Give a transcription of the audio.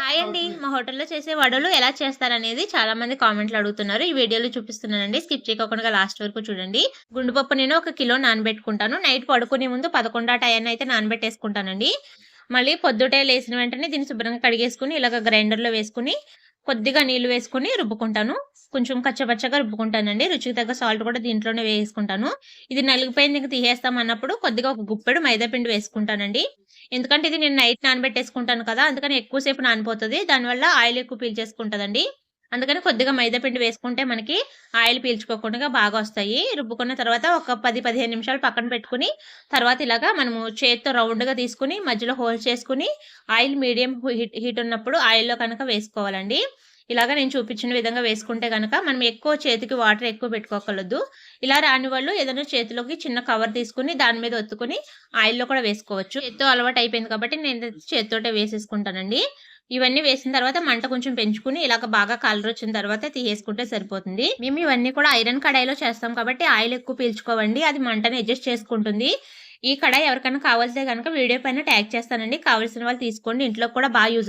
Hi అండి. మా హోటల్లో చేసే వడలు ఎలా చేస్తారనేది చాలా మంది కామెంట్లు అడుగుతున్నారు. ఈ వీడియోలో చూపిస్తున్నానండి. స్కిప్ చేయకుండా లాస్ట్ వరకు చూడండి. గుండుపప్పు నేను ఒక కిలో నానబెట్టుకుంటాను. నైట్ పడుకునే ముందు పదకొండు టైం అయితే నానబెట్టేసుకుంటానండి. మళ్ళీ పొద్దుటే లేసిన వెంటనే దీన్ని శుభ్రంగా కడిగేసుకుని ఇలాగ గ్రైండర్లో వేసుకుని కొద్దిగా నీళ్ళు వేసుకుని రుబ్బుకుంటాను. కొంచెం కచ్చపచ్చగా రుబ్బుకుంటానండి. రుచికి తగ్గ సాల్ట్ కూడా దీంట్లోనే వేసుకుంటాను. ఇది నలిగిపోయింది ఇంకా తీసేస్తాం అన్నప్పుడు కొద్దిగా ఒక గుప్పెడు మైదాపిండి వేసుకుంటానండి. ఎందుకంటే ఇది నేను నైట్ నానబెట్టేసుకుంటాను కదా అందుకని ఎక్కువసేపు నానిపోతుంది దానివల్ల ఆయిల్ ఎక్కువ పీల్చేసుకుంటుందండి. అందుకని కొద్దిగా మైదాపిండి వేసుకుంటే మనకి ఆయిల్ పీల్చుకోకుండా బాగా వస్తాయి. రుబ్బుకున్న తర్వాత ఒక పది పదిహేను నిమిషాలు పక్కన పెట్టుకుని తర్వాత ఇలాగా మనము చేత్తో రౌండ్గా తీసుకుని మధ్యలో హోల్ చేసుకుని ఆయిల్ మీడియం హీట్ హీట్ ఉన్నప్పుడు ఆయిల్లో కనుక వేసుకోవాలండి. ఇలాగ నేను చూపించిన విధంగా వేసుకుంటే కనుక మనం ఎక్కువ చేతికి వాటర్ ఎక్కువ పెట్టుకోకూడదు ఇలా రాని వాళ్ళు ఏదైనా చేతిలోకి చిన్న కవర్ తీసుకుని దాని మీద ఒత్తుకుని ఆయిల్లో కూడా వేసుకోవచ్చు. చేత్తో అలవాటు అయిపోయింది కాబట్టి నేను చేతితోటే వేసేసుకుంటానండి. ఇవన్నీ వేసిన తర్వాత మంట కొంచెం పెంచుకుని ఇలాగ బాగా కలర్ వచ్చిన తర్వాత తీసేసుకుంటే సరిపోతుంది. మేము ఇవన్నీ కూడా ఐరన్ కడాయిలో చేస్తాం కాబట్టి ఆయిల్ ఎక్కువ పీల్చుకోవండి. అది మంటని అడ్జస్ట్ చేసుకుంటుంది. ఈ కడాయి ఎవరికైనా కావాల్సే కనుక వీడియో పైన ట్యాగ్ చేస్తానండి. కావాల్సిన వాళ్ళు తీసుకోండి. ఇంట్లో కూడా బాగా యూజ్ అవుతుంది.